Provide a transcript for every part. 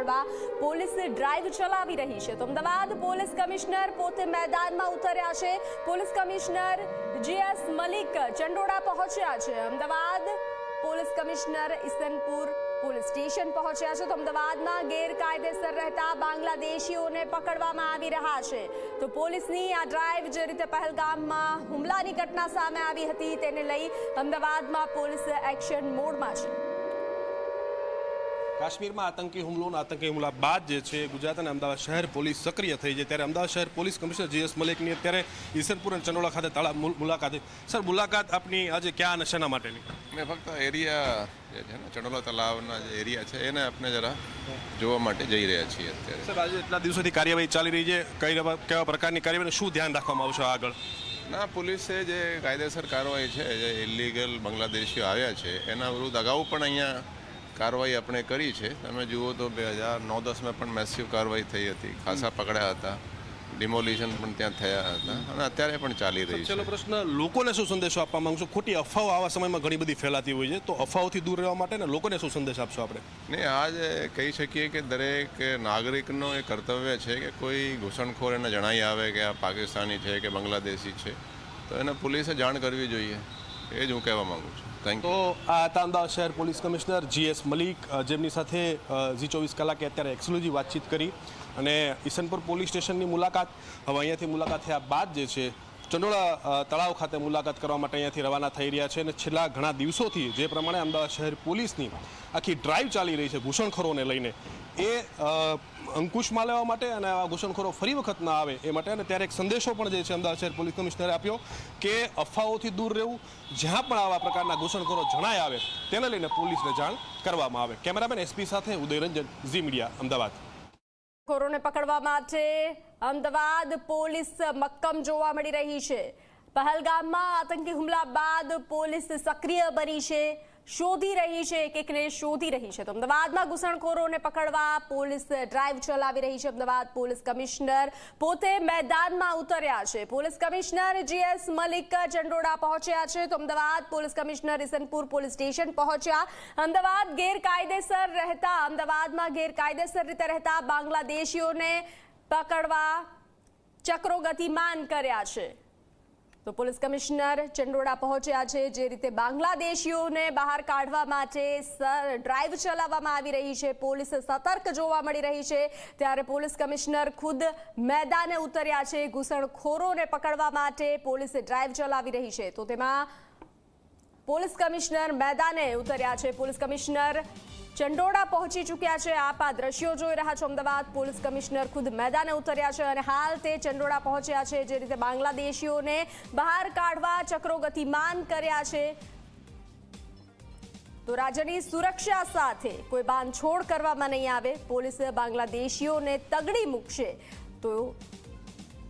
પકડવા police drive ચલાવી રહી છે. તો અમદાવાદ પોલીસ કમિશનર પોતે મેદાનમાં ઉતર્યા છે. Police commissioner GS Malik Chandola પહોંચ્યા છે. Ahmedabad police commissioner Isanpur police station પહોંચ્યા છે. તો અમદાવાદમાં ગેરકાયદેસર રહેતા બાંગ્લાદેશીઓને પકડવામાં આવી રહ્યા છે. તો પોલીસની આ ડ્રાઈવ જે રીતે પહેલગામમાં હુમલાની ઘટના સામે આવી હતી, તેને લઈ અમદાવાદમાં પોલીસ એક્શન મોડમાં છે. કાશ્મીરમાં આતંકી હુમલો આતંકી હુમલા બાદ જે છે ગુજરાત અને અમદાવાદ શહેર પોલીસ સક્રિય થઈ છે. ત્યારે અમદાવાદ શહેર પોલીસ કમિશનર જીએસ મલિકની અત્યારે ઈસનપુર અને ચંડોળા ખાતે તળા મુલાકાત મુલાકાતે. સર મુલાકાત આપની આજે ક્યાં અને શેના માટેની? મેં ફક્ત એરિયા જે છે ને ચંડોલા તળાવના જે એરિયા છે એને આપણે જરા જોવા માટે જઈ રહ્યા છીએ અત્યારે. સર આજે એટલા દિવસોથી કાર્યવાહી ચાલી રહી છે. કઈ કેવા પ્રકારની કાર્યવાહી શું ધ્યાન રાખવામાં આવશે આગળ? ના પોલીસે જે કાયદેસર કાર્યવાહી છે જે ઇલીગલ બાંગ્લાદેશીઓ આવ્યા છે એના વિરુદ્ધ અગાઉ પણ અહીંયા કાર્યવાહી આપણે કરી છે. તમે જુઓ તો બે હજાર નવ દસમાં પણ મેસિવ કાર્યવાહી થઈ હતી. ખાસા પકડ્યા હતા. ડિમોલિશન પણ ત્યાં થયા હતા. અને અત્યારે પણ ચાલી રહી છે. છેલ્લો પ્રશ્ન લોકોને શું સંદેશો આપવા માંગશો? ખોટી અફવાઓ આવા સમયમાં ઘણી બધી ફેલાતી હોય છે. તો અફવાઓથી દૂર રહેવા માટે ને લોકોને શું સંદેશ આપશો આપણે? ને આજે કહી શકીએ કે દરેક નાગરિકનો એ કર્તવ્ય છે કે કોઈ ઘૂસણખોર એને જણાવી આવે કે આ પાકિસ્તાની છે કે બાંગ્લાદેશી છે. તો એને પોલીસે જાણ કરવી જોઈએ. એ જ હું કહેવા માંગુ છું. થેન્ક તો આ હતા અમદાવાદ શહેર પોલીસ કમિશનર જીએસ મલિક જેમની સાથે જી ચોવીસ કલાકે અત્યારે એક્સક્લુઝિવ વાતચીત કરી અને ઈસનપુર પોલીસ સ્ટેશનની મુલાકાત. હવે અહીંયાથી મુલાકાત થયા બાદ જે છે, ચંડોળા તળાવ ખાતે મુલાકાત કરવા માટે અહીંયાથી રવાના થઈ રહ્યા છે અને છેલ્લા ઘણા દિવસોથી જે પ્રમાણે અમદાવાદ શહેર પોલીસની આખી ડ્રાઈવ ચાલી રહી છે, ઘૂસણખોરોને લઈને. એ અંકુશમાં લેવા માટે અને આવા ઘૂસણખોરો ફરી વખત ના આવે એ માટે. અને ત્યારે એક સંદેશો પણ જે છે અમદાવાદ શહેર પોલીસ કમિશનરે આપ્યો કે અફવાઓથી દૂર રહેવું, જ્યાં પણ આવા પ્રકારના ઘૂસણખોરો જણાય આવે તેને લઈને પોલીસને જાણ કરવામાં આવે. કેમેરામેન એસપી સાથે ઉદયરંજન, ઝી મીડિયા, અમદાવાદ. ખોરોને પકડવા માટે અમદાવાદ પોલીસ મક્કમ જોવા મળી રહી છે. પહેલગામમાં આતંકી હુમલા બાદ પોલીસ સક્રિય બની છે. શોધી રહી છે, એક એકને શોધી રહી છે. તો અમદાવાદમાં ઘૂસણખોરોને પકડવા પોલીસ ડ્રાઈવ ચલાવી રહી છે અમદાવાદ પોલીસ કમિશનર. પોતે મેદાનમાં ઉતર્યા છે. Police commissioner GS Malik Chandoda પહોંચ્યા છે. તો Ahmedabad police commissioner Isanpur police station પહોંચ્યા. અમદાવાદ ગેરકાયદેસર રહેતા, અમદાવાદમાં ગેરકાયદેસર રીતે રહેતા બાંગ્લાદેશીઓને પકડવા ચક્રો ગતિમાન કર્યા છે. તો પોલીસ કમિશનર ચંડોળા પહોંચ્યા છે જે રીતે બાંગ્લાદેશીઓને બહાર કાઢવા માટે ડ્રાઈવ ચલાવવામાં આવી રહી છે. પોલીસ સતર્ક જોવા મળી રહી છે. ત્યારે પોલીસ કમિશનર ખુદ મેદાને ઉતર્યા છે. ઘૂસણખોરોને પકડવા માટે પોલીસ ડ્રાઈવ ચલાવી રહી છે. તો તેમાં પોલીસ કમિશનર મેદાને ઉતર્યા છે. પોલીસ કમિશનર ચંડોળા પહોંચી ચૂક્યા છે. આપ આ દ્રશ્યો જોઈ રહ્યા છો. અમદાવાદ પોલીસ કમિશનર ખુદ મેદાને ઉતર્યા છે અને હાલ તે ચંડોળા પહોંચ્યા છે જે રીતે બાંગ્લાદેશીઓને બહાર કાઢવા ચક્રો ગતિમાન કર્યા છે. તો રાજ્યની સુરક્ષા સાથે કોઈ બાંધછોડ કરવામાં નહીં આવે. પોલીસ બાંગ્લાદેશીઓને તગડી મૂકશે. તો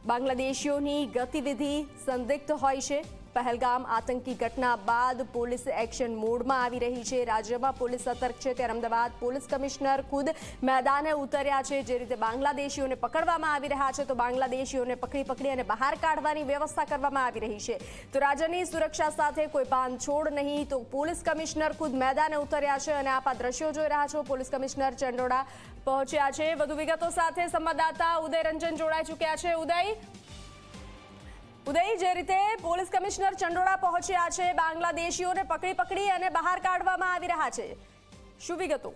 બાંગ્લાદેશીઓની ગતિવિધિ સંદિગ્ધ હોય છે. પહેલગામ આતંકી ઘટના બાદ પોલીસ એક્શન મોડમાં આવી રહી છે. રાજ્યમાં પોલીસ સતર્ક છે ત્યારે અમદાવાદ પોલીસ કમિશનર ખુદ મેદાને ઉતર્યા છે. જે રીતે બાંગ્લાદેશીઓને પકડવામાં આવી રહ્યા છે, તો બાંગ્લાદેશીઓને પકડી પકડી અને બહાર કાઢવાની વ્યવસ્થા કરવામાં આવી રહી છે. તો રાજ્યની સુરક્ષા સાથે કોઈ બાંધછોડ નહીં, તો પોલીસ કમિશનર ખુદ મેદાને ઉતર્યા છે અને આપ આ દ્રશ્યો જોઈ રહ્યા છો. પોલીસ કમિશનર ચંડોડા પહોંચ્યા છે. વધુ વિગતો સાથે સંવાદદાતા ઉદય રંજન જોડાઈ ચૂક્યા છે. ઉદય? ઉદય, જે રીતે પોલીસ કમિશનર ચંડોળા પહોંચ્યા છે, બાંગ્લાદેશીઓને પકડી પકડી અને બહાર કાઢવામાં આવી રહ્યા છે. શું વિગતો?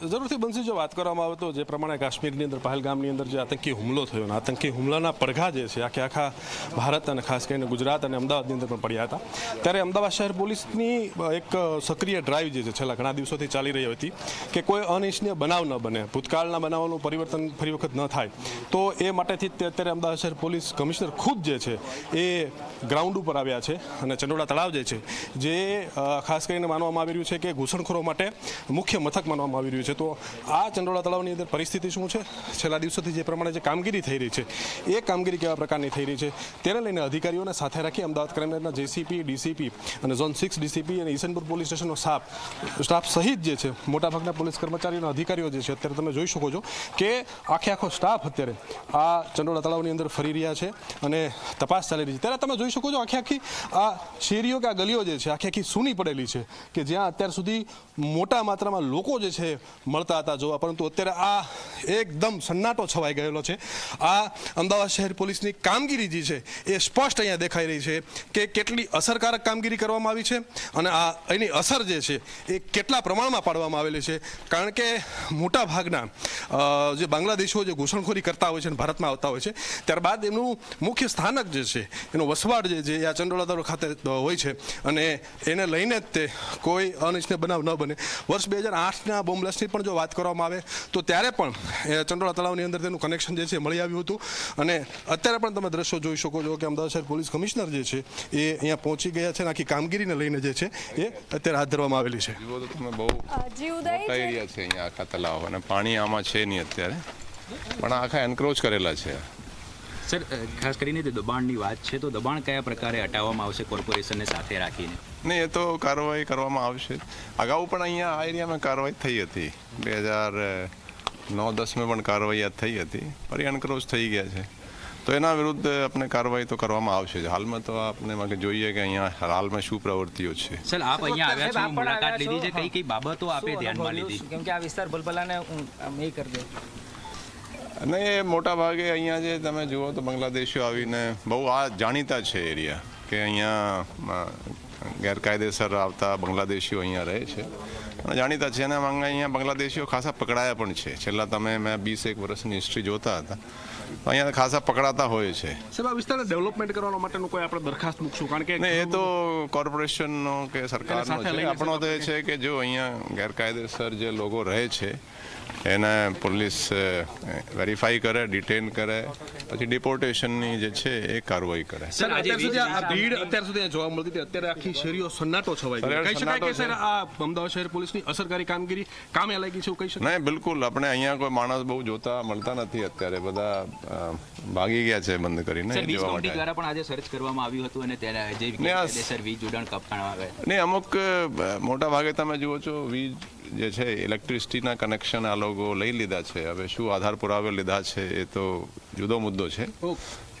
જરૂરથી બંસી, જો વાત કરવામાં આવે તો જે પ્રમાણે કાશ્મીરની અંદર પહેલગામની અંદર જે આતંકી હુમલો થયો અને આતંકી હુમલાના પડઘા જે છે, આખે આખા ભારત અને ખાસ કરીને ગુજરાત અને અમદાવાદની અંદર પણ પડ્યા હતા. ત્યારે અમદાવાદ શહેર પોલીસની એક સક્રિય ડ્રાઈવ જે છે, છેલ્લા ઘણા દિવસોથી ચાલી રહી હતી કે કોઈ અનિચ્છનીય બનાવ ન બને, ભૂતકાળના બનાવોનું પરિવર્તન ફરી વખત ન થાય. તો એ માટેથી અત્યારે અમદાવાદ શહેર પોલીસ કમિશનર ખુદ જે છે, એ ગ્રાઉન્ડ ઉપર આવ્યા છે અને ચંડોળા તળાવ જે છે, જે ખાસ કરીને માનવામાં આવી રહ્યું છે કે ઘૂસણખોરો માટે મુખ્ય મથક માનવામાં આવી રહ્યું છે. છે. તો આ ચંડોળા તળાવની અંદર પરિસ્થિતિ શું છે? છેલ્લા દિવસોથી જે પ્રમાણે જે કામગીરી થઈ રહી છે, એ કામગીરી કેવા પ્રકારની થઈ રહી છે? તેને લઈને અધિકારીઓને સાથે રાખી અમદાવાદ ક્રાઇમબ્રાન્ચના જેસીપી, ડીસીપી અને ઝોન સિક્સ ડીસીપી અને ઈસનપુર પોલીસ સ્ટેશનનો સ્ટાફ સ્ટાફ સહિત જે છે, મોટાભાગના પોલીસ કર્મચારીઓના અધિકારીઓ જે છે, અત્યારે તમે જોઈ શકો છો કે આખે આખો સ્ટાફ અત્યારે આ ચંડોળા તળાવની અંદર ફરી રહ્યા છે અને તપાસ ચાલી રહી છે. ત્યારે તમે જોઈ શકો છો આખી આખી આ શેરીઓ કે આ ગલીઓ જે છે, આખી આખી સૂની પડેલી છે કે જ્યાં અત્યાર સુધી મોટા માત્રામાં લોકો જે છે મળતા હતા જોવા. પરંતુ અત્યારે આ એકદમ સન્નાટો છવાઈ ગયેલો છે. આ અમદાવાદ શહેર પોલીસની કામગીરી જે છે એ સ્પષ્ટ અહીંયા દેખાઈ રહી છે કે કેટલી અસરકારક કામગીરી કરવામાં આવી છે અને આ એની અસર જે છે એ કેટલા પ્રમાણમાં પાડવામાં આવેલી છે. કારણ કે મોટા ભાગના જે બાંગ્લાદેશીઓ જે ઘૂસણખોરી કરતા હોય છે અને ભારતમાં આવતા હોય છે, ત્યારબાદ એમનું મુખ્ય સ્થાનક જે છે, એનો વસવાટ જે છે એ આ ચંડોળા તળાવ ખાતે હોય છે. અને એને લઈને જ તે કોઈ અનિચ્છનીય બનાવ ન બને. વર્ષ બે હજાર આઠના બોમ્બ બ્લાસ્ટની પણ જો વાત કરવામાં આવે તો ત્યારે પણ એ ચંડોળા તળાવની અંદર તેનું કનેક્શન જે છે મળી આવ્યું હતું. અને અત્યારે પણ તમે દ્રશ્યો જોઈ શકો છો કે અમદાવાદ શહેર પોલીસ કમિશનર જે છે એ અહીંયા પહોંચી ગયા છે અને આખી કામગીરીને લઈને જે છે એ અત્યારે હાથ ધરવામાં આવેલી છે. તમે બહુ એરિયા છે અહીંયા આખા તલાવ અને પાણી આમાં છે નહીં અત્યારે. પણ આખા એન્ક્રોચ કરેલા છે. સર ખાસ કરીને જે દબાણની વાત છે તો દબાણ કયા પ્રકારે હટાવવામાં આવશે કોર્પોરેશનને સાથે રાખીને? નહીં એ તો કાર્યવાહી કરવામાં આવશે. અગાઉ પણ અહીંયા આ એરિયામાં કાર્યવાહી થઈ હતી. બે હજાર નવ દસમાં પણ કાર્યવાહી થઈ હતી. ફરી અનક્રોચ થઈ ગયા છે. તો એના વિરુદ્ધ આપણે કાર્યવાહી તો કરવામાં આવશે જ. હાલમાં તો આપણે માટે જોઈએ કે અહીંયા હાલમાં શું પ્રવૃત્તિઓ છે. સર આપ અહીંયા આવ્યા છો મુલાકાત લીધી છે. કઈ કઈ બાબતો આપે ધ્યાનમાં લીધી? કેમ કે આ વિસ્તાર ભલભલાને એ કરી દે અને એ મોટા ભાગે અહીંયા જે તમે જુઓ તો બાંગ્લાદેશીઓ આવીને બહુ આ જાણીતા છે એરિયા કે અહીંયા ગેરકાયદેસર આવતા બાંગ્લાદેશીઓ અહીંયા રહે છે. અને જાણીતા છે. અને માંગે અહીંયા બાંગ્લાદેશીઓ ખાસા પકડાયા પણ છે. છેલ્લા તમે મેં વીસ એક વર્ષની હિસ્ટ્રી જોતા હતા. અહીંયા ખાસા પકડાતા હોય છે. સાહેબ આ વિસ્તારને ડેવલપમેન્ટ કરવા માટેનું કોઈ આપણે દરખાસ્ત મૂકશું? કારણ કે એ તો કોર્પોરેશનનો કે સરકારનો છે. આપણો તો એ છે કે જો અહીંયા ગેરકાયદેસર જે લોકો રહે છે એને પોલીસ વેરીફાઈ કરે ડિટેન કરે પછી ડિપોર્ટેશનની જે છે એ કાર્યવાહી કરે. સર આજે અત્યાર સુધી આ ભીડ અત્યાર સુધી જોવા મળતી હતી. અત્યારે આખી શેરીઓ સન્નાટો છવાઈ ગયો કહી શકાય કે સર આ અમદાવાદ શહેર પોલીસની અસરકારી કામગીરી કામે લાગી છે એવું કહી શકાય? નહીં બિલકુલ. આપણે અહીંયા કોઈ માણસ બહુ જોતા મળતા નથી અત્યારે. બધા ભાગી ગયા છે બંધ કરીને જોવા માટે. દ્વારા પણ આજે સર્ચ કરવામાં આવ્યું હતું અને ત્યારે જે સર વીજ જોડાણ કપાણમાં આવે. ને અમુક મોટા ભાગે તમે જુઓ છો વીજ જે છે ઇલેક્ટ્રિસિટીના કનેક્શન આ લોકો લઈ લીધા છે. હવે શું આધાર પુરાવે લીધા છે એ તો જુદો મુદ્દો છે.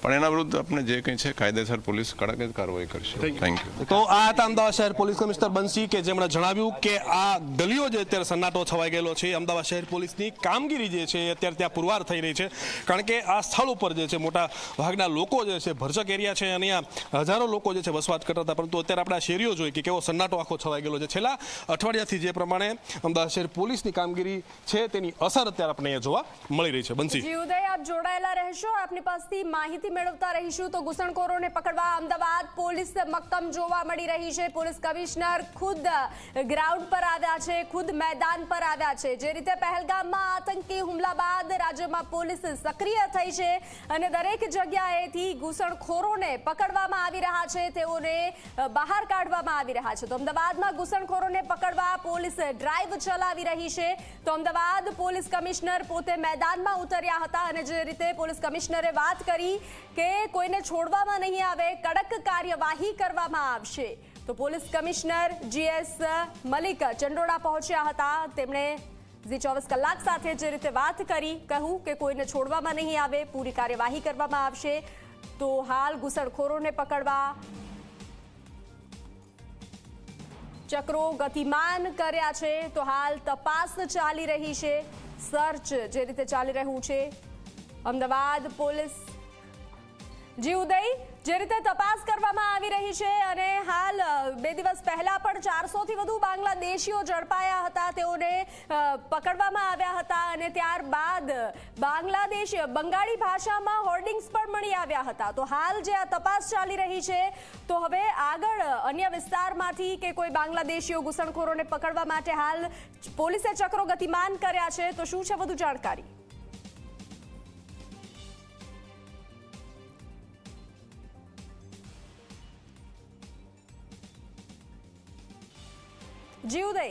પણ એના વિરુદ્ધ આપણે જે કંઈ છે કાયદેસર પોલીસ કડક જ કાર્યવાહી કરશે. થેન્ક યુ તો આ હતા અમદાવાદ શહેર પોલીસ કમિશનર બંસી કે જેમણે જણાવ્યું કે આ ગલીઓ જે અત્યારે સન્નાટો છવાઈ ગયેલો છે અમદાવાદ શહેર પોલીસની કામગીરી જે છે એ અત્યારે ત્યાં પુરવાર થઈ રહી છે. કારણ કે આ સ્થળ ઉપર જે છે મોટા ભાગના લોકો જે છે ભરચક એરિયા છે અને અહીંયા હજારો લોકો જે છે વસવાટ કરતા હતા. પરંતુ અત્યારે આપણા આ શેરીઓ જોઈએ કે કેવો સન્નાટો આખો છવાઈ ગયેલો છે. છેલ્લા અઠવાડિયાથી જે પ્રમાણે અમદાવાદ શહેર પોલીસની કામગીરી છે તેની અસર અત્યારે આપણે અહીંયા જોવા મળી રહી છે. બંસી જી ઉદય આપ જોડાયેલા રહેશો. આપની પાસેથી માહિતી મેળવતા રહીશું તો ઘૂસણખોરોને પકડવા અમદાવાદ પોલીસ મક્કમ જોવા મળી રહી છે. પોલીસ કમિશનર ખુદ ગ્રાઉન્ડ પર આવ્યા છે, ખુદ મેદાન પર આવ્યા છે. જે રીતે પહેલગામમાં આતંકી હુમલા બાદ રાજ્યમાં પોલીસ સક્રિય થઈ છે અને દરેક જગ્યાએથી ઘૂસણખોરોને પકડવામાં આવી રહ્યા છે, તેઓને બહાર કાઢવામાં આવી રહ્યા છે. તો અમદાવાદમાં ઘૂસણખોરોને પકડવા પોલીસ ડ્રાઈવ ચલાવી રહી છે. તો અમદાવાદ પોલીસ કમિશનર પોતે મેદાનમાં ઉતર્યા હતા અને જે રીતે પોલીસ કમિશનરે વાત કરી કે કોઈને છોડવામાં નહીં આવે, કડક કાર્યવાહી કરવામાં આવશે. તો police commissioner GS Malik Chandola પહોંચ્યા હતા. તેમણે જે ચોવીસ કલાક સાથે જે રીતે વાત કરી, કહ્યું કે કોઈને છોડવામાં નહીં આવે, પૂરી કાર્યવાહી કરવામાં આવશે. તો હાલ ઘૂસણખોરોને પકડવા ચક્રો ગતિમાન કર્યા છે. તો હાલ તપાસ ચાલી રહી છે. સર્ચ જે રીતે ચાલી રહ્યું છે. અમદાવાદ પોલીસ જી ઉદય, જે રીતે તપાસ કરવામાં આવી રહી છે અને હાલ બે દિવસ પહેલા પણ ચારસો થી વધુ બાંગ્લાદેશીઓ ઝડપાયા હતા, તેઓને પકડવામાં આવ્યા હતા અને ત્યારબાદ બાંગ્લાદેશ બંગાળી ભાષામાં હોર્ડિંગ્સ પણ મળી આવ્યા હતા. તો હાલ જે આ તપાસ ચાલી રહી છે, તો હવે આગળ અન્ય વિસ્તારમાંથી કે કોઈ બાંગ્લાદેશીઓ ઘૂસણખોરોને પકડવા માટે હાલ પોલીસે ચક્રો ગતિમાન કર્યા છે, તો શું છે વધુ જાણકારી? જીવદય.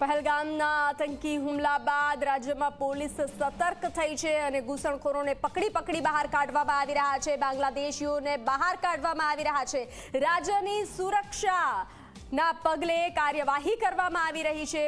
પહેલગામના આતંકી હુમલા બાદ રાજ્યમાં પોલીસ સતર્ક થઈ છે અને ઘૂસણખોરોને પકડી પકડી બહાર કાઢવામાં આવી રહ્યા છે. બાંગ્લાદેશીઓને બહાર કાઢવામાં આવી રહ્યા છે. રાજ્યની સુરક્ષા ના પગલે કાર્યવાહી કરવામાં આવી રહી છે.